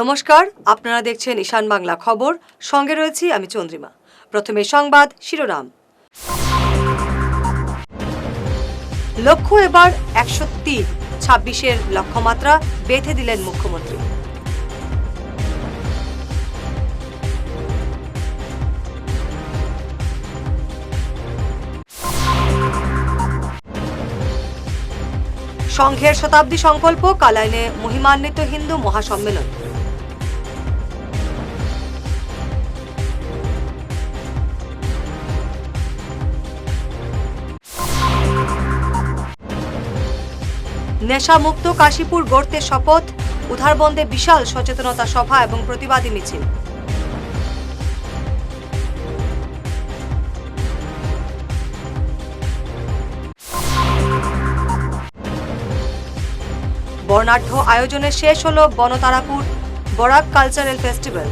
নমস্কার, আপনারা দেখছেন ঈশান বাংলা খবর। সঙ্গে রয়েছি আমি চন্দ্রিমা। প্রথমে সংবাদ, শিরোনাম। লক্ষ্য এবার একশো তিন ছাব্বিশের লক্ষ্যমাত্রা বেঁধে দিলেন মুখ্যমন্ত্রী। সংঘের শতাব্দী সংকল্প, কালাইনে মহিমান্বিত হিন্দু মহাসম্মেলন। নেশামুক্ত কাশীপুর গড়তে শপথ, উধারবন্দে বিশাল সচেতনতা সভা এবং প্রতিবাদী মিছিল। বর্ণাঢ্য আয়োজনে শেষ হল বনতারাপুর বরাক কালচারাল ফেস্টিভ্যাল।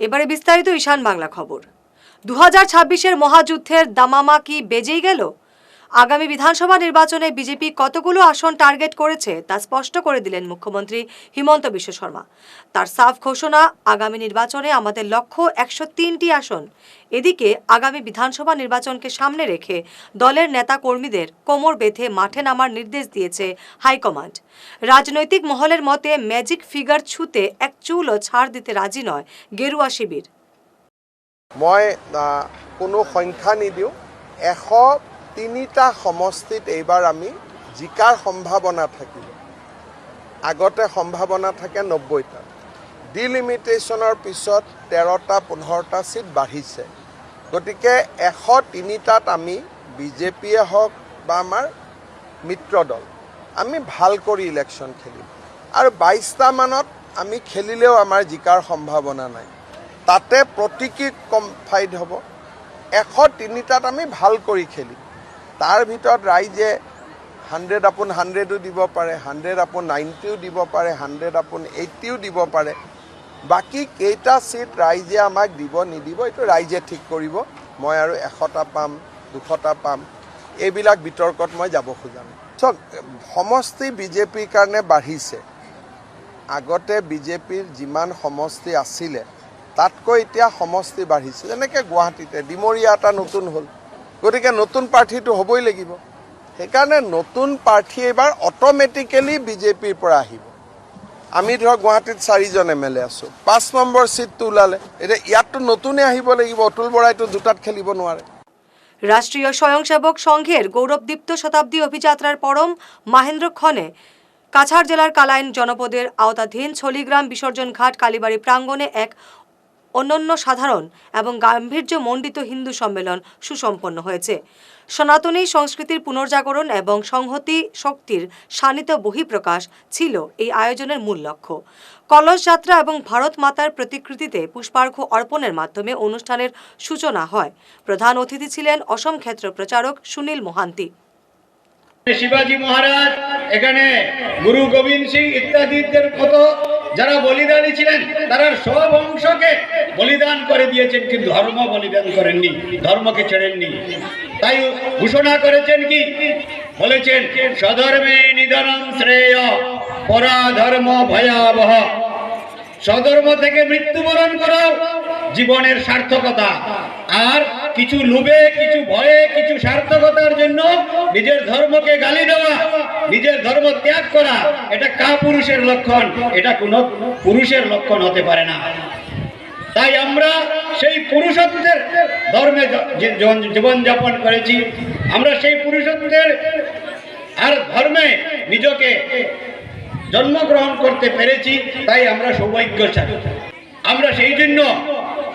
এবারে বিস্তারিত ঈশান বাংলা খবর। দু হাজার ছাব্বিশের মহাযুদ্ধের দামামা কি বেজেই গেল? আগামী বিধানসভা নির্বাচনে বিজেপি কতগুলো আসন টার্গেট করেছে তা স্পষ্ট করে দিলেন মুখ্যমন্ত্রী হিমন্ত বিশ্ব শর্মা। তার সাফ ঘোষণা, আগামী নির্বাচনে আমাদের লক্ষ্য একশো তিনটি আসন। এদিকে আগামী বিধানসভা নির্বাচনকে সামনে রেখে দলের নেতা কর্মীদের কোমর বেঁধে মাঠে নামার নির্দেশ দিয়েছে হাইকমান্ড। রাজনৈতিক মহলের মতে ম্যাজিক ফিগার ছুতে এক চুলও ছাড় দিতে রাজি নয় গেরুয়া শিবির। মই কোনো সংখ্যা নিদিওঁ। এশ তিনিটা সমষ্টিত এইবাৰ আমি জিকাৰ সম্ভাৱনা থাকিব। আগতে সম্ভাৱনা থাকে নব্বৈটা। ডিলিমিটেশ্যনৰ পিছত তেৰটা, পোন্ধৰটা ছিট বাঢ়িছে। গতিকে এশ তিনিটাত আমি বিজেপিয়ে হওক বা আমাৰ মিত্ৰ দল আমি ভালো কৰি ইলেকশ্যন খেলিম। আৰু বাইছটামানত আমি খেলিলেও আমাৰ জিকাৰ সম্ভাৱনা নাই। তাতে প্ৰতীকী কম ফাইট হ'ব। এশ তিনিটাত আমি ভালো কৰি খেলিম। তাৰ ভিতৰত ৰাইজে হাণ্ড্ৰেড আপোন হাণ্ড্ৰেডো দিব পাৰে, হাণ্ড্ৰেড আপোন নাইণ্টিও দিব পাৰে, হাণ্ড্ৰেড আপোন এইটিও দিব পাৰে। বাকী কেইটা ছিট ৰাইজে আমাক দিব, নিদিব, এইটো ৰাইজে ঠিক কৰিব। মই আৰু এশটা পাম, দুশটা পাম। এইবিলাক বিতৰ্কত মই যাব খোজা নাই। চাওক সমষ্টি বিজেপিৰ কাৰণে বাঢ়িছে। আগতে বিজেপিৰ যিমান সমষ্টি আছিলে, তাতকৈ এতিয়া সমষ্টি বাঢ়িছে। যেনেকৈ গুৱাহাটীতে, ডিমৰীয়া এটা নতুন হ'ল। গতিকে নতুন প্ৰাৰ্থীটো হ'বই লাগিব। সেইকাৰণে নতুন প্ৰাৰ্থী এইবাৰ অট'মেটিকেলি বিজেপিৰ পৰা আহিব। আমি ধৰক গুৱাহাটীত চাৰিজন এম এল এ আছোঁ। পাঁচ নম্বৰ ছিটটো ওলালে। এতিয়া ইয়াততো নতুনে আহিব লাগিব। অতুল বৰাইতো দুটাত খেলিব নোৱাৰে। রাষ্ট্রীয় স্বয়ংসেবক সংঘের গৌরবদীপ্ত শতাব্দী অভিযাত্রার পরম মাহেন্দ্রক্ষণে কাছাড় জেলার কালাইন জনপদের আওতাধীন ছলিগ্রাম বিসর্জন ঘাট কালীবাড়ি প্রাঙ্গণে এক অনন্য সাধারণ এবং গাম্ভীর্যমণ্ডিত হিন্দু সম্মেলন সুসম্পন্ন হয়েছে। সনাতনী সংস্কৃতির পুনর্জাগরণ এবং সংহতি শক্তির শানিত বহিঃপ্রকাশ ছিল এই আয়োজনের মূল লক্ষ্য। কলস যাত্রা এবং ভারত মাতার প্রতিকৃতিতে পুষ্পার্ঘ্য অর্পণের মাধ্যমে অনুষ্ঠানের সূচনা হয়। প্রধান অতিথি ছিলেন অসম ক্ষেত্র প্রচারক সুনীল মোহান্তি। শিবাজি মহারাজ, এখানে গুরু গোবিন্দ সিং ইত্যাদিদের মতো যারা বলিদানী ছিলেন তারা সব অংশকে বলিদান করে দিয়েছেন, কিন্তু ধর্ম বলিদান করেননি, ধর্মকে ছেড়েননি তাই ঘোষণা করেছেন কি? বলেছেন, সধর্মে নিধনম শ্রেয়, পরাধর্ম ভয়াবহ। সধর্ম থেকে মৃত্যুবরণ করাও জীবনের সার্থকতা। আর কিছু লোভে, কিছু ভয়ে, কিছু সার্থকতার জন্য নিজের ধর্মকে গালি দেওয়া, নিজের ধর্ম ত্যাগ করা, এটা কা পুরুষের লক্ষণ, এটা কোনো পুরুষের লক্ষণ হতে পারে না। তাই আমরা সেই পুরুষত্বের ধর্মে জীবনযাপন করেছি। আমরা সেই পুরুষত্বের আর ধর্মে নিজকে জন্মগ্রহণ করতে পেরেছি, তাই আমরা সৌভাগ্যশালী। আমরা সেই জন্য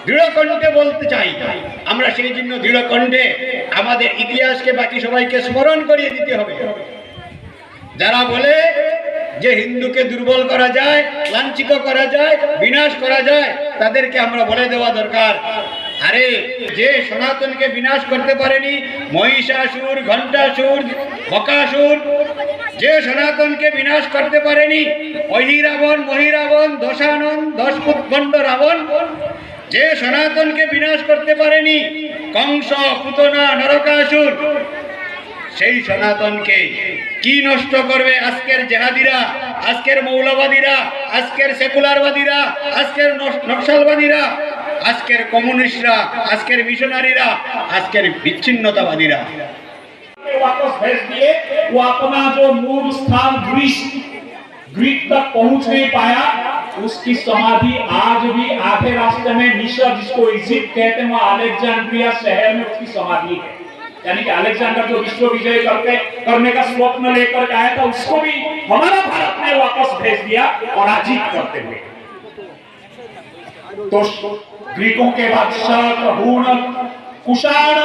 দৃঢ়কণ্ঠে বলতে চাই, আমরা সেই জন্য দৃঢ়কণ্ঠে আমাদের ইতিহাসকে বাকি সবাইকে স্মরণ করিয়ে দিতে হবে। যারা বলে যে হিন্দুকে দুর্বল করা যায়, লাঞ্ছিত করা যায়, বিনাশ করা যায়, তাদেরকে আমরা বলে দেওয়া দরকার। আরে, যে সনাতনকে বিনাশ করতে পারেনি, মহিষাসুর, ঘণ্টাসুর, বকাসুর, যে সনাতনকে বিনাশ করতে পারেনি, অহিরাবণ, মহিরাবণ, দশানন দশপুৎখণ্ড রাবণ যে সনাতনকে বিনাশ করতে পারেনি কংস পুতনা নরকাসুর সেই সনাতনকে কি নষ্ট করবে আজকের জেহাদিরা আজকের মৌলবাদীরা আজকের সেকুলারবাদীরা আজকের নস- নকশালবাদীরা আজকের কমিউনিস্টরা আজকের মিশনারিরা আজকের বিচ্ছিন্নতাবাদীরা वापस भेज दिए वो अपना जो मूल स्थान ग्रीस ग्रीक तक पहुंच नहीं पाया उसकी समाधि आज भी आधे रास्ते में मिस्र जिसको इजिप्ट कहते हैं, वहाँ अलेक्जेंड्रिया शहर में उसकी समाधि है। यानी कि अलेक्जेंडर जो विश्व विजय करके, करने का स्वप्न लेकर आया था, उसको भी हमारा भारत ने वापस भेज दिया पराजित करते हुए। तो ग्रीकों के बादशाह हूण कुषाण,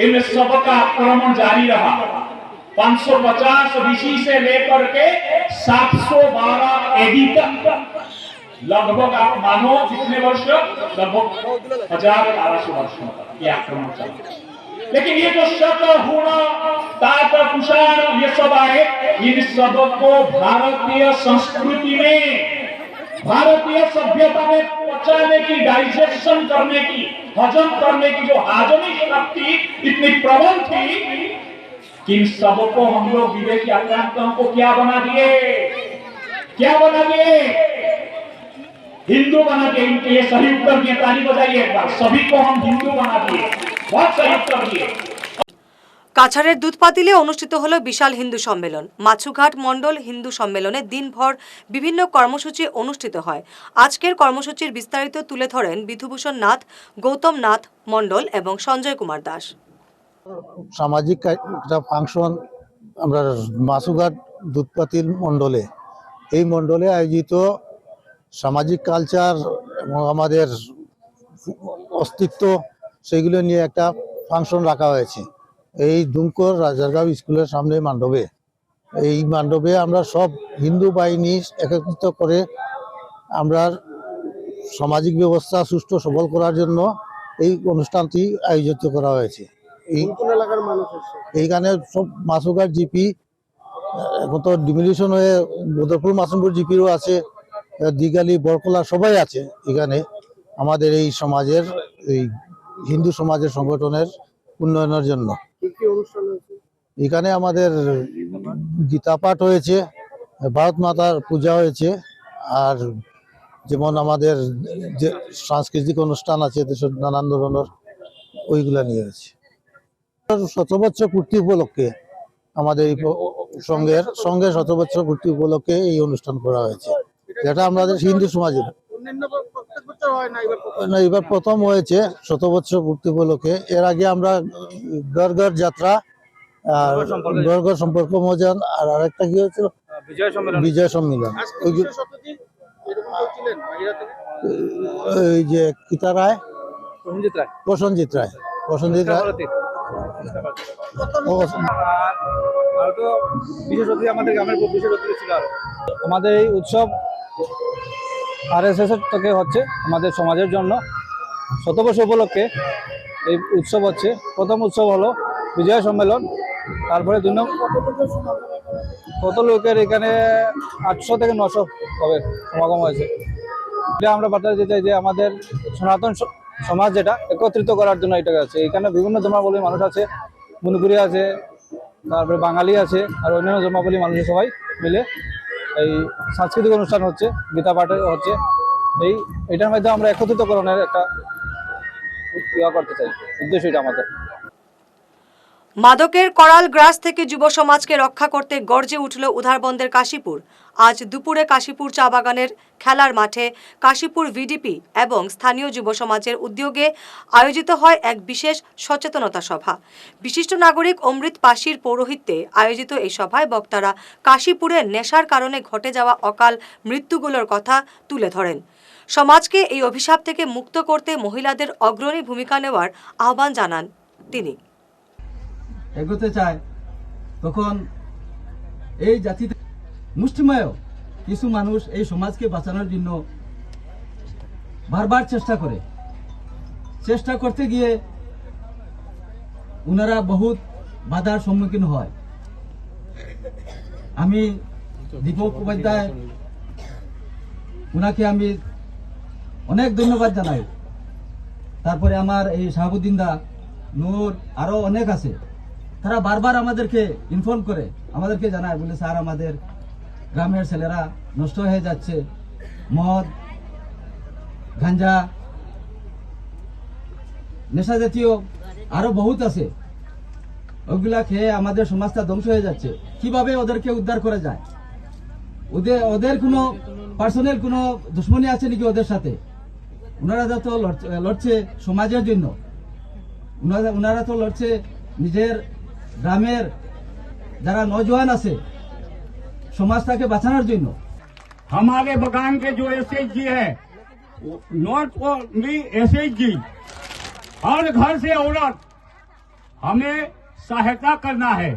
इन सब का आक्रमण जारी रहा। 550 बीसी से लेकर के 712 एडी तक लगभग आप मानो कितने वर्ष? लगभग हज़ार बारह सौ वर्षों ये आक्रमण चला लेकिन ये जो शक हुण कुषाण ये सब आए, इन सबको भारतीय संस्कृति में, भारतीय सभ्यता में पचाने की डाइजेशन करने की, हजम करने की जो हाजमी शक्ति इतनी प्रबल थी कि इन सबको हम लोग विवेक आक्रांतों को क्या बना दिए? क्या बना दिए? हिंदू बना दिए इनके लिए सही उत्तर दिए ताली बजाइए एक बार सभी को हम हिंदू बना दिए बहुत सही उत्तर दिए কাছাড়ের দুধপাতিলে অনুষ্ঠিত হলো বিশাল হিন্দু সম্মেলন মাছুঘাট মণ্ডল হিন্দু সম্মেলনে দিনভর বিভিন্ন কর্মসূচি অনুষ্ঠিত হয় আজকের কর্মসূচির বিস্তারিত তুলে ধরেন বিধুভূষণ নাথ গৌতম নাথ মণ্ডল এবং সঞ্জয় কুমার দাস সামাজিক কা- একটা ফাংশন আমরা মাসুঘাট দুধপাতিল মণ্ডলে এই মণ্ডলে আয়োজিত সামাজিক কালচার এবং আমাদের অস্তিত্ব সেগুলো নিয়ে একটা ফাংশন রাখা হয়েছে। এই দুমকর রাজারগাঁও স্কুলের সামনে মান্ডবে এই মান্ডবে আমরা সব হিন্দু বাহিনী একত্রিত করে আমরা সামাজিক ব্যবস্থা সুষ্ঠু সবল করার জন্য এই অনুষ্ঠানটি আয়োজিত করা হয়েছে। এইখানে সব মাসুঘাট জিপি এখন তো ডিমিলিশন হয়ে বদরপুর মাসুমপুর জিপিরও আছে। দিঘালি বরকলা সবাই আছে এখানে। আমাদের এই সমাজের এই হিন্দু সমাজের সংগঠনের উন্নয়নের জন্য। এখানে আমাদের গীতা পাঠ হয়েছে ভারত মাতার পূজা হয়েছে আর যেমন আমাদের যে সাংস্কৃতিক অনুষ্ঠান আছে দেশের নানান ধরনের ওইগুলা নিয়ে হয়েছে। শত বছর পূর্তি উপলক্ষে আমাদের এই সঙ্গের সঙ্গে শত বছর পূর্তি উপলক্ষে এই অনুষ্ঠান করা হয়েছে। যেটা আমাদের হিন্দু সমাজের। না এবার প্রথম? হয়েছে শত বছর পূর্তি উপলক্ষে। এর আগে আমরা গড় গড় যাত্রা আর গড় গড় সম্পর্ক মজান আর আরেকটা কি হয়েছিল? বিজয় সম্মেলন। এই যে কিতা রায়? প্রসঞ্জিৎ রায়। প্রসঞ্জিৎ রায়। আমাদের এই উৎসব আর এস এস থেকে হচ্ছে আমাদের সমাজের জন্য শতবর্ষ উপলক্ষে এই উৎসব হচ্ছে। প্রথম উৎসব হলো বিজয় সম্মেলন, তারপরে দুই কত লোকের এখানে আটশো থেকে নশো হবে সমাগম হয়েছে। এটা আমরা বার্তা চাই যে আমাদের সনাতন সমাজ যেটা, একত্রিত করার জন্য এটা আছে। এখানে বিভিন্ন ধর্মাবলীর মানুষ আছে মণিপুরি আছে, তারপরে বাঙালি আছে, আর অন্যান্য ধর্মাবলী মানুষ সবাই মিলে এই সাংস্কৃতিক অনুষ্ঠান হচ্ছে, গীতা পাঠের হচ্ছে। এই, এটার মধ্যে আমরা একত্রিতকরণের একটা ইয়া করতে চাই, উদ্দেশ্য এটা আমাদের। মাদকের করাল গ্রাস থেকে যুব সমাজকে রক্ষা করতে গর্জে উঠল উধারবন্দের কাশীপুর। আজ দুপুরে কাশীপুর চা বাগানের খেলার মাঠে কাশীপুর ভিডিপি এবং স্থানীয় যুব সমাজের উদ্যোগে আয়োজিত হয় এক বিশেষ সচেতনতা সভা। বিশিষ্ট নাগরিক অমৃত পাশির পৌরোহিত্যে আয়োজিত এই সভায় বক্তারা কাশীপুরে নেশার কারণে ঘটে যাওয়া অকাল মৃত্যুগুলোর কথা তুলে ধরেন। সমাজকে এই অভিশাপ থেকে মুক্ত করতে মহিলাদের অগ্রণী ভূমিকা নেওয়ার আহ্বান জানান তিনি। এগোতে চায়, তখন এই জাতিতে মুষ্টিমেয় কিছু মানুষ এই সমাজকে বাঁচানোর জন্য বারবার চেষ্টা করে। চেষ্টা করতে গিয়ে ওনারা বহুত বাধার সম্মুখীন হয়। আমি দীপক উপাধ্যায় ওনাকে আমি অনেক ধন্যবাদ জানাই। তারপরে আমার এই শাহাবুদ্দিন দা, নূর আরও অনেক আছে। তারা বারবার আমাদেরকে ইনফর্ম করে, আমাদেরকে জানায়, বলে, স্যার, আমাদের গ্রামের ছেলেরা নষ্ট হয়ে যাচ্ছে। মদ, গাঞ্জা, নেশা জাতীয় আরও বহুত আছে। ওগুলা খেয়ে আমাদের সমাজটা ধ্বংস হয়ে যাচ্ছে। কীভাবে ওদেরকে উদ্ধার করা যায়? ওদের ওদের কোনো পার্সোনাল কোনো দুশ্মনী আছে নাকি ওদের সাথে? ওনারা তো লড়ছে- সমাজের জন্য। ওনারা তো লড়ছে নিজের গ্রামের যারা নজওয়ান আছে সমাজটাকে বাঁচানোর জন্য हमारे बगान के जो एस जी है नॉट ओनली एस जी हर घर से औरत हमें सहायता करना है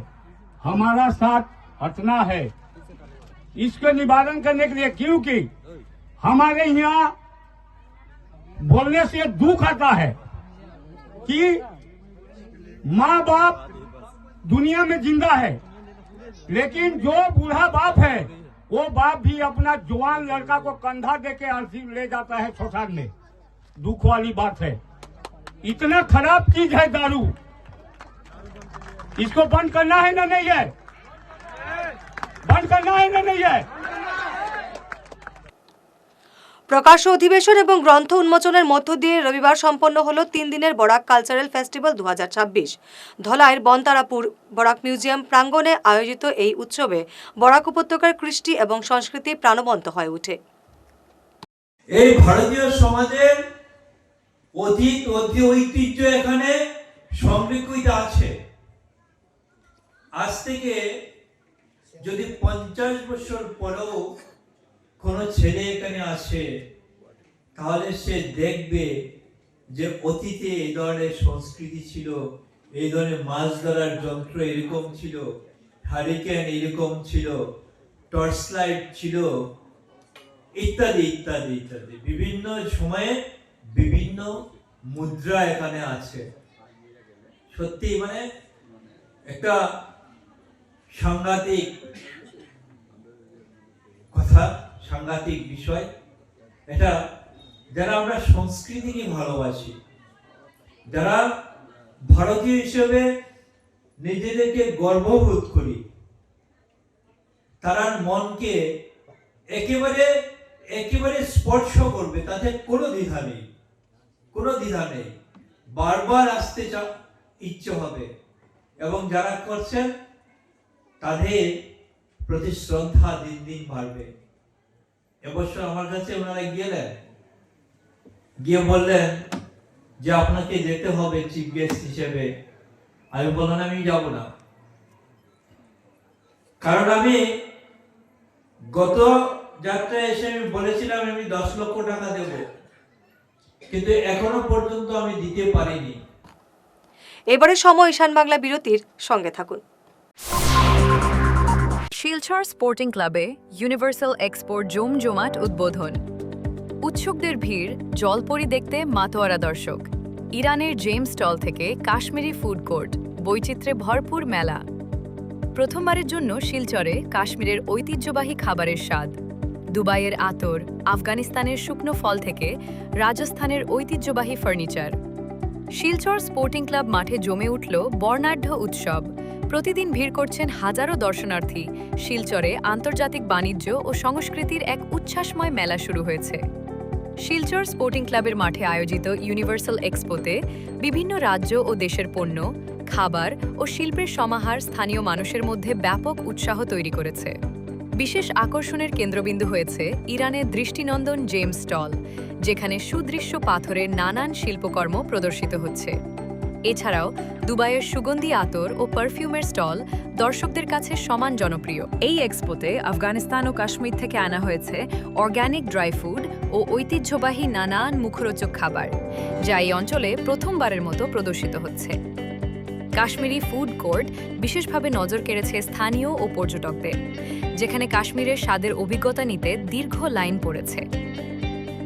हमारा साथ हटना है इसके निवारण करने के लिए क्योंकि हमारे यहाँ बोलने से दुख आता है कि माँ बाप दुनिया में ज़िंदा है। लेकिन जो बूढ़ा बाप है, वो बाप भी अपना जवान लड़का को कंधा दे के ले जाता है छोटा में। दुख वाली बात है। इतना खराब चीज़ है दारू। इसको बंद करना है ना नहीं है? बंद करना है ना नहीं है? প্রকাশ্য অধিবেশন এবং গ্রন্থ উন্মোচনের মধ্য দিয়ে রবিবার সম্পন্ন হলো তিন দিনের বরাক কালচারাল ফেস্টিভ্যাল দু ধলাইয়ের বনতারাপুর বরাক মিউজিয়াম প্রাঙ্গণে আয়োজিত এই উৎসবে বরাক উপত্যকার কৃষ্টি এবং সংস্কৃতি প্রাণবন্ত হয়ে ওঠে। এই ভারতীয় সমাজের অতীত, অতি ঐতিহ্য এখানে সংরক্ষিত আছে। আজ থেকে যদি পঞ্চাশ বছর পরেও কোনো ছেলে এখানে আসে, তাহলে সে দেখবে যে অতীতে এই ধরনের সংস্কৃতি ছিল, এই ধরনের মাছ ধরার যন্ত্র এরকম ছিল, হারিকেন এরকম ছিল, টর্চ লাইট ছিল, ইত্যাদি ইত্যাদি ইত্যাদি। বিভিন্ন সময়ে বিভিন্ন মুদ্রা এখানে আছে। সত্যি মানে একটা সাংঘাতিক কথা। সাংঘাতিক বিষয়। এটা যারা আমরা সংস্কৃতিকে ভালোবাসি, যারা ভারতীয় হিসেবে নিজেদেরকে গর্ববোধ করি তার মনকে একেবারে একেবারে স্পর্শ করবে, তাতে কোনো দ্বিধা নেই, কোনো দ্বিধা নেই। বারবার আসতে চা, ইচ্ছে হবে। এবং যারা করছেন, তাদের প্রতি শ্রদ্ধা দিন দিন বাড়বে। এবছর আমার কাছে ওনারা গেলেন গিয়ে বললেন যে আপনাকে যেতে হবে চিফ গেস্ট হিসেবে। আমি বললাম, আমি যাব না। কারণ আমি গত যাত্রায় এসে আমি বলেছিলাম, আমি দশ লক্ষ টাকা দেব। কিন্তু এখনও পর্যন্ত আমি দিতে পারিনি। এবারে সময় ঈশান বাংলা বিরতির সঙ্গে থাকুন। শিলচর স্পোর্টিং ক্লাবে ইউনিভার্সাল এক্সপোর্ট জমজমাট উদ্বোধন। উৎসুকদের ভিড় জলপরি দেখতে মাতোয়ারা দর্শক। ইরানের জেমস স্টল থেকে কাশ্মীরি ফুড কোর্ট, বৈচিত্র্যে ভরপুর মেলা। প্রথমবারের জন্য শিলচরে কাশ্মীরের ঐতিহ্যবাহী খাবারের স্বাদ। দুবাইয়ের আতর, আফগানিস্তানের শুকনো ফল থেকে রাজস্থানের ঐতিহ্যবাহী ফার্নিচার। শিলচর স্পোর্টিং ক্লাব মাঠে জমে উঠল বর্ণাঢ্য উৎসব। প্রতিদিন ভিড় করছেন হাজারো দর্শনার্থী। শিলচরে আন্তর্জাতিক বাণিজ্য ও সংস্কৃতির এক উচ্ছ্বাসময় মেলা শুরু হয়েছে। শিলচর স্পোর্টিং ক্লাবের মাঠে আয়োজিত ইউনিভার্সাল এক্সপোতে বিভিন্ন রাজ্য ও দেশের পণ্য, খাবার ও শিল্পের সমাহার স্থানীয় মানুষের মধ্যে ব্যাপক উৎসাহ তৈরি করেছে। বিশেষ আকর্ষণের কেন্দ্রবিন্দু হয়েছে ইরানের দৃষ্টিনন্দন জেমস স্টল, যেখানে সুদৃশ্য পাথরের নানান শিল্পকর্ম প্রদর্শিত হচ্ছে। এছাড়াও দুবাইয়ের সুগন্ধি আতর ও পারফিউমের স্টল দর্শকদের কাছে সমান জনপ্রিয়। এই এক্সপোতে আফগানিস্তান ও কাশ্মীর থেকে আনা হয়েছে অর্গ্যানিক ড্রাই ফুড ও ঐতিহ্যবাহী নানান মুখরোচক খাবার, যা এই অঞ্চলে প্রথমবারের মতো প্রদর্শিত হচ্ছে। কাশ্মীরি ফুড কোর্ট বিশেষভাবে নজর কেড়েছে স্থানীয় ও পর্যটকদের, যেখানে কাশ্মীরের স্বাদের অভিজ্ঞতা নিতে দীর্ঘ লাইন পড়েছে।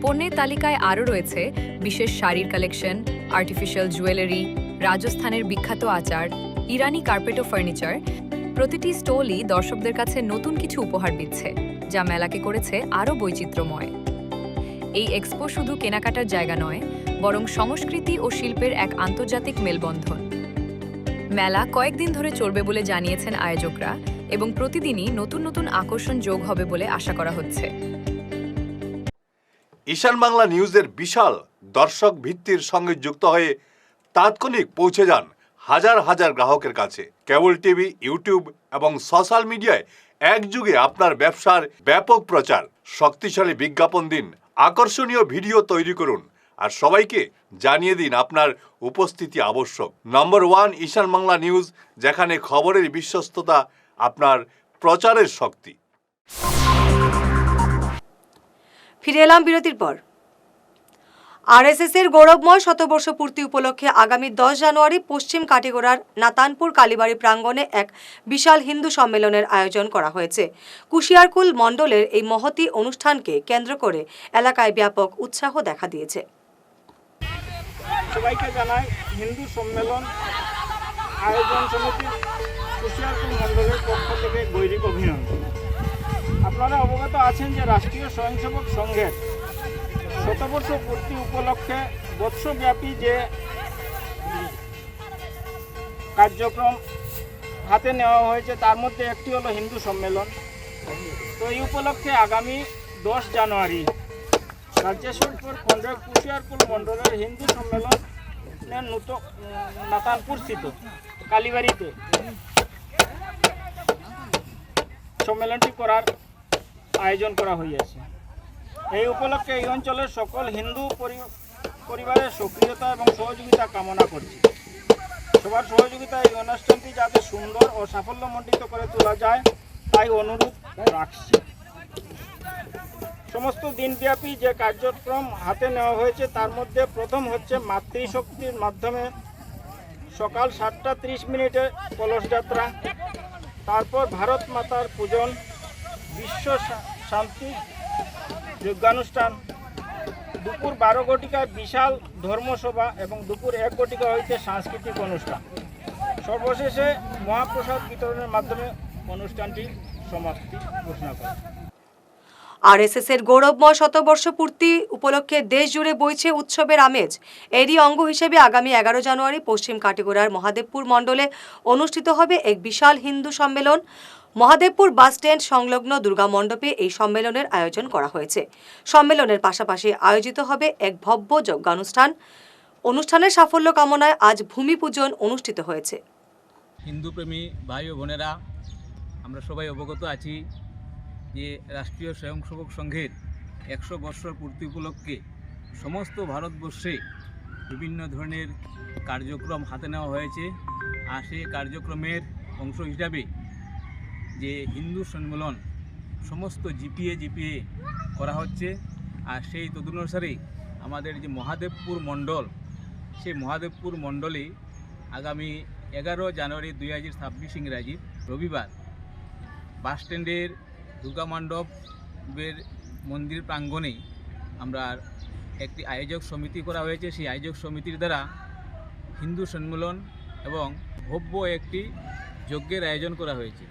পণ্যের তালিকায় আরও রয়েছে বিশেষ শাড়ির কালেকশন, আর্টিফিশিয়াল জুয়েলারি রাজস্থানের বিখ্যাত আচার, ইরানি কার্পেট ও ফার্নিচার, প্রতিটি স্টলই দর্শকদের কাছে নতুন কিছু উপহার দিচ্ছে, যা মেলাকে করেছে আরও বৈচিত্র্যময়। এই এক্সপো শুধু কেনাকাটার জায়গা নয়, বরং সংস্কৃতি ও শিল্পের এক আন্তর্জাতিক মেলবন্ধন। মেলা কয়েকদিন ধরে চলবে বলে জানিয়েছেন আয়োজকরা এবং প্রতিদিনই নতুন নতুন আকর্ষণ যোগ হবে বলে আশা করা হচ্ছে। ঈশান বাংলা নিউজের বিশাল দর্শক ভিত্তির সঙ্গে যুক্ত হয়ে তাৎক্ষণিক পৌঁছে যান হাজার হাজার গ্রাহকের কাছে। কেবল টিভি, ইউটিউব এবং সোশ্যাল মিডিয়ায় একযুগে আপনার ব্যবসার ব্যাপক প্রচার, শক্তিশালী বিজ্ঞাপন দিন, আকর্ষণীয় ভিডিও তৈরি করুন আর সবাইকে জানিয়ে দিন আপনার উপস্থিতি আবশ্যক। Number one Ishan Bangla news, যেখানে খবরের বিশ্বস্ততা আপনার প্রচারের শক্তি। ফিরে এলাম বিরতির পর। আরএসএস এর গৌরবময় শতবর্ষ পূর্তি উপলক্ষে আগামী দশ জানুয়ারি পশ্চিম কাটিগড়ার নাতানপুর কালীবাড়ি প্রাঙ্গণে এক বিশাল হিন্দু সম্মেলনের আয়োজন করা হয়েছে। কুশিয়ারকুল মণ্ডলের এই মহতি অনুষ্ঠানকে কেন্দ্র করে এলাকায় ব্যাপক উৎসাহ দেখা দিয়েছে। সবাইকে জানাই, হিন্দু সম্মেলন আয়োজন পক্ষ থেকে গৈরিক অভিনন্দন। আপনারা অবগত আছেন যে রাষ্ট্রীয় স্বয়ংসেবক সংঘের শতবর্ষ পূর্তি উপলক্ষে বৎসব্যাপী যে কার্যক্রম হাতে নেওয়া হয়েছে, তার মধ্যে একটি হলো হিন্দু সম্মেলন। তো এই উপলক্ষে আগামী দশ জানুয়ারি রাজ্যেশ্বরপুর খন্ডের কুশিয়ারপুর মণ্ডলের হিন্দু সম্মেলনের নূতন নাতানপুর স্থিত, কালীবাড়িতে সম্মেলনটি করার আয়োজন করা হইয়াছে। এই উপলক্ষে এই অঞ্চলের সকল হিন্দু পরি- পরিবারের সক্রিয়তা এবং সহযোগিতা কামনা করছি। সবার সহযোগিতা এই অনুষ্ঠানটি যাতে সুন্দর ও সাফল্যমণ্ডিত করে তোলা যায়, তাই অনুরোধ রাখছি। সমস্ত দিনব্যাপী যে কার্যক্রম হাতে নেওয়া হয়েছে, তার মধ্যে প্রথম হচ্ছে মাতৃশক্তির মাধ্যমে সকাল সাতটা ত্রিশ মিনিটে কলস যাত্রা তারপর ভারত মাতার পূজন, বিশ্ব শান্তি যজ্ঞানুষ্ঠান। দুপুর বারো ঘটিকায় বিশাল ধর্মসভা এবং দুপুর এক ঘটিকা হইতে সাংস্কৃতিক অনুষ্ঠান। সর্বশেষে মহাপ্রসাদ বিতরণের মাধ্যমে অনুষ্ঠানটি সমাপ্তি ঘোষণা করে। আরএসএস এর গৌরবময় শতবর্ষ পূর্তি উপলক্ষে দেশ জুড়ে বইছে উৎসবের আমেজ। এরই অঙ্গ হিসেবে আগামী এগারো জানুয়ারি পশ্চিম কাটিগড়ার মহাদেবপুর মণ্ডলে অনুষ্ঠিত হবে এক বিশাল হিন্দু সম্মেলন। মহাদেবপুর বাস স্ট্যান্ড সংলগ্ন দুর্গা মণ্ডপে এই সম্মেলনের আয়োজন করা হয়েছে। সম্মেলনের পাশাপাশি আয়োজিত হবে এক ভব্য যজ্ঞানুষ্ঠান। অনুষ্ঠানের সাফল্য কামনায় আজ ভূমি পূজন অনুষ্ঠিত হয়েছে। হিন্দুপ্রেমী ভাই ও বোনেরা, আমরা সবাই অবগত আছি যে রাষ্ট্রীয় স্বয়ংসেবক সংঘের একশো বৎসর পূর্তি উপলক্ষে সমস্ত ভারতবর্ষে বিভিন্ন ধরনের কার্যক্রম হাতে নেওয়া হয়েছে। আর সেই কার্যক্রমের অংশ হিসাবে যে হিন্দু সম্মেলন সমস্ত জিপিএ জিপিএ করা হচ্ছে, আর সেই তদনুসারে আমাদের যে মহাদেবপুর মণ্ডল, সেই মহাদেবপুর মণ্ডলে আগামী এগারো জানুয়ারি দুই হাজার ছাব্বিশ ইংরাজি রবিবার বাসস্ট্যান্ডের দুর্গা মণ্ডপের মন্দির প্রাঙ্গণে আমরা একটি আয়োজক সমিতি করা হয়েছে। সেই আয়োজক সমিতির দ্বারা হিন্দু সম্মেলন এবং ভব্য একটি যজ্ঞের আয়োজন করা হয়েছে।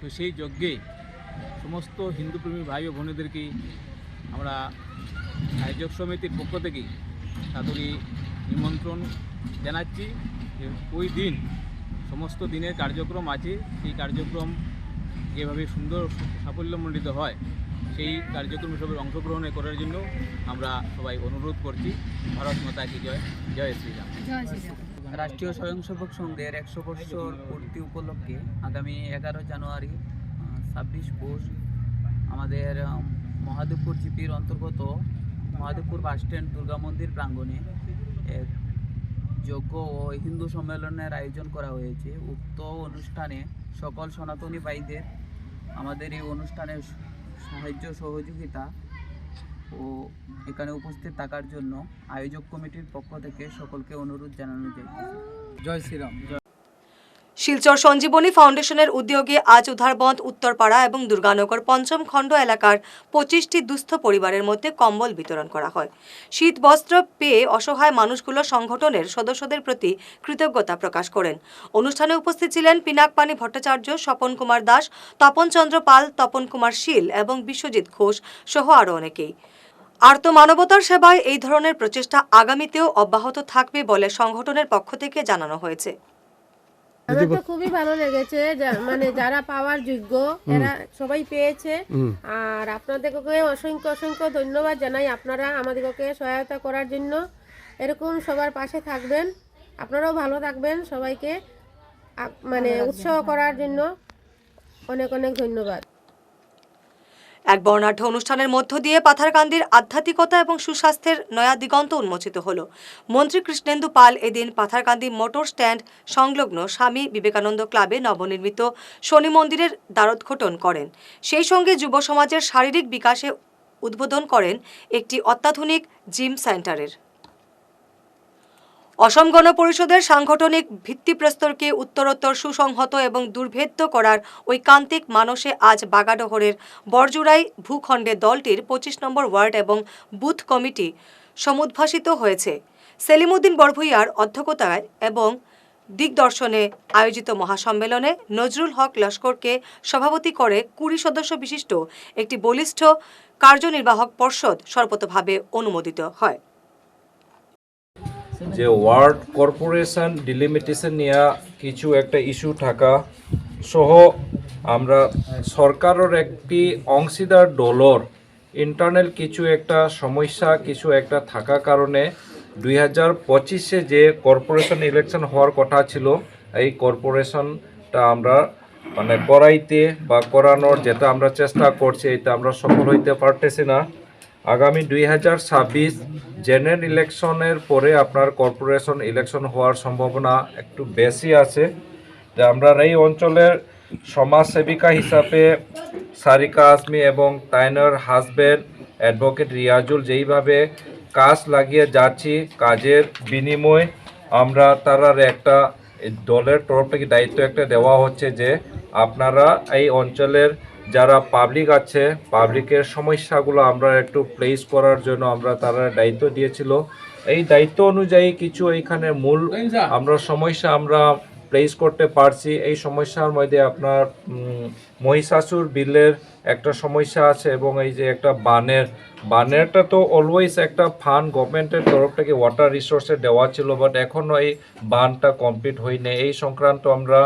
তো সেই যজ্ঞে সমস্ত হিন্দুপ্রেমী ভাই ও বোনেদেরকে আমরা আয়োজক সমিতির পক্ষ থেকে সাদরী নিমন্ত্রণ জানাচ্ছি যে ওই দিন সমস্ত দিনের কার্যক্রম আছে। সেই কার্যক্রম যেভাবে সুন্দর সাফল্যমণ্ডিত হয়, সেই কার্যক্রম সবের অংশগ্রহণ করার জন্য আমরা সবাই অনুরোধ করছি। ভারত মাতা কি জয়? জয় শ্রীরাম। রাষ্ট্রীয় স্বয়ংসেবক সংঘের একশো বছর পূর্তি উপলক্ষে আগামী এগারো জানুয়ারি ছাব্বিশ পৌষ আমাদের মহাদেবপুর জিপির অন্তর্গত মহাদেবপুর বাসস্ট্যান্ড দুর্গা মন্দির প্রাঙ্গণে এক যজ্ঞ ও হিন্দু সম্মেলনের আয়োজন করা হয়েছে। উক্ত অনুষ্ঠানে সকল সনাতনী ভাইদের আমাদের এই অনুষ্ঠানে সাহায্য সহযোগিতা ও এখানে উপস্থিত থাকার জন্য আয়োজক কমিটির পক্ষ থেকে সকলকে অনুরোধ জানানো যায়। জয় শ্রীরাম শিলচর সঞ্জীবনী ফাউন্ডেশনের উদ্যোগে আজ উধারবন্দ উত্তরপাড়া এবং দুর্গানগর পঞ্চম খণ্ড এলাকার পঁচিশটি দুস্থ পরিবারের মধ্যে কম্বল বিতরণ করা হয়। শীত বস্ত্র পেয়ে অসহায় মানুষগুলো সংগঠনের সদস্যদের প্রতি কৃতজ্ঞতা প্রকাশ করেন। অনুষ্ঠানে উপস্থিত ছিলেন পিনাকপানি ভট্টাচার্য, স্বপন কুমার দাস, তপন চন্দ্র পাল, তপন কুমার শীল এবং বিশ্বজিৎ ঘোষ সহ আরও অনেকেই। আর্ত মানবতার সেবায় এই ধরনের প্রচেষ্টা আগামীতেও অব্যাহত থাকবে বলে সংগঠনের পক্ষ থেকে জানানো হয়েছে। আমার তো খুবই ভালো লেগেছে যা- মানে যারা পাওয়ার যোগ্য এরা সবাই পেয়েছে। আর আপনাদেরকে অসংখ্য অসংখ্য ধন্যবাদ জানাই আপনারা আমাদেরকে সহায়তা করার জন্য। এরকম সবার পাশে থাকবেন। আপনারাও ভালো থাকবেন সবাইকে। মানে উৎসাহ করার জন্য অনেক অনেক ধন্যবাদ। এক বর্ণাঢ্য অনুষ্ঠানের মধ্য দিয়ে পাথারকান্দির আধ্যাত্মিকতা এবং সুস্বাস্থ্যের নয়া দিগন্ত উন্মোচিত হল। মন্ত্রী কৃষ্ণেন্দু পাল এদিন পাথারকান্দি মোটর স্ট্যান্ড সংলগ্ন স্বামী বিবেকানন্দ ক্লাবে নবনির্মিত শনি মন্দিরের দ্বারোদ্ঘটন করেন। সেই সঙ্গে যুব সমাজের শারীরিক বিকাশে উদ্বোধন করেন একটি অত্যাধুনিক জিম সেন্টারের। অসম গণ পরিষদের সাংগঠনিক ভিত্তিপ্রস্তরকে উত্তরোত্তর সুসংহত এবং দুর্ভেদ্য করার ঐকান্তিক মানসে আজ বাগাডোহরের বরজুড়াই ভূখণ্ডে দলটির পঁচিশ নম্বর ওয়ার্ড এবং বুথ কমিটি সমুদ্ভাসিত হয়েছে। সেলিমউদ্দিন বড়ভুইয়ার অধ্যক্ষতায় এবং দিগদর্শনে আয়োজিত মহাসম্মেলনে নজরুল হক লস্করকে সভাপতি করে কুড়ি সদস্য বিশিষ্ট একটি বলিষ্ঠ কার্যনির্বাহক পর্ষদ সর্বতভাবে অনুমোদিত হয়। যে ওয়ার্ড কর্পোরেশন ডিলিমিটেশন নিয়ে কিছু একটা ইস্যু থাকা সহ আমরা সরকারের একটি অংশীদার ডলর ইন্টারনাল কিছু একটা সমস্যা, কিছু একটা থাকা কারণে দুই হাজার পঁচিশে যে কর্পোরেশন ইলেকশন হওয়ার কথা ছিল, এই কর্পোরেশনটা আমরা মানে করাইতে বা করানোর যেটা আমরা চেষ্টা করছি এটা আমরা সফল হইতে পারতেছি না। আগামী দুই হাজার ছাব্বিশ জেনারেল ইলেকশনের পরে আপনার কর্পোরেশন ইলেকশন হওয়ার সম্ভাবনা একটু বেশি আছে। যে আমরা এই অঞ্চলের সমাজসেবিকা হিসাবে সারিকা আজমি এবং তাইনার হাজব্যান্ড অ্যাডভোকেট রিয়াজুল যেইভাবে কাজ লাগিয়ে যাচ্ছি কাজের বিনিময়, আমরা তারার একটা দলের তরফ থেকে দায়িত্ব একটা দেওয়া হচ্ছে যে আপনারা এই অঞ্চলের যারা পাবলিক আছে পাবলিকের সমস্যাগুলো আমরা একটু প্লেস করার জন্য আমরা তারা দায়িত্ব দিয়েছিল। এই দায়িত্ব অনুযায়ী কিছু এইখানে মূল আমরা সমস্যা আমরা প্লেস করতে পারছি। এই সমস্যার মধ্যে আপনার মহিষাসুর বিলের একটা সমস্যা আছে এবং এই যে একটা বানের, বানেরটা তো অলওয়েজ একটা ফান্ড গভর্নমেন্টের তরফ থেকে ওয়াটার রিসোর্সে দেওয়া ছিল বাট এখনও এই বানটা কমপ্লিট হয়নি। এই সংক্রান্ত আমরা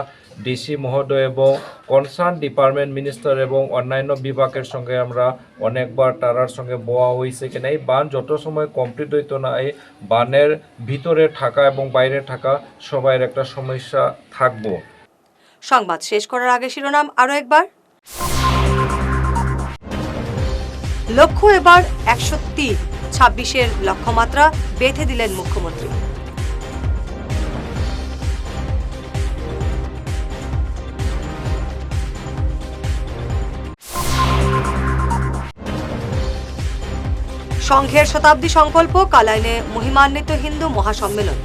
ডিসি মহোদয় এবং কনসার্ন ডিপার্টমেন্ট মিনিস্টার এবং অন্যান্য বিভাগের সঙ্গে আমরা অনেকবার তারার সঙ্গে বোয়া হয়েছে কিনা, এই বান যত সময় কমপ্লিট হইতো না, এই বানের ভিতরে থাকা এবং বাইরে থাকা সবাইয়ের একটা সমস্যা থাকব। সংবাদ শেষ করার আগে শিরোনাম আরও একবার। লক্ষ্য এবার একশো তিন, ছাব্বিশের লক্ষ্যমাত্রা বেঁধে দিলেন মুখ্যমন্ত্রী। সংঘের শতাব্দী সংকল্প, কালাইনে মহিমান্বিত হিন্দু মহাসম্মেলন।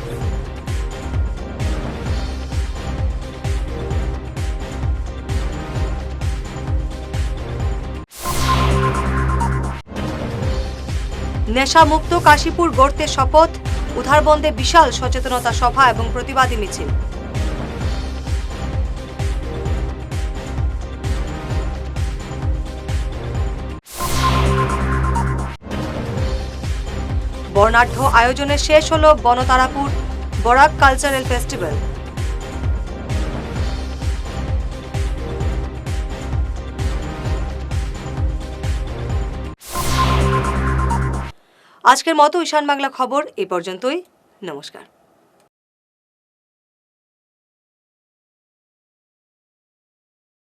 নেশামুক্ত কাশীপুর গড়তে শপথ, উধারবন্দে বিশাল সচেতনতা সভা এবং প্রতিবাদী মিছিল। বর্ণাঢ্য আয়োজনে শেষ হল বনতারাপুর বরাক কালচারাল ফেস্টিভ্যাল। আজকের মতো ঈশান বাংলা খবর, এ পর্যন্তই। নমস্কার।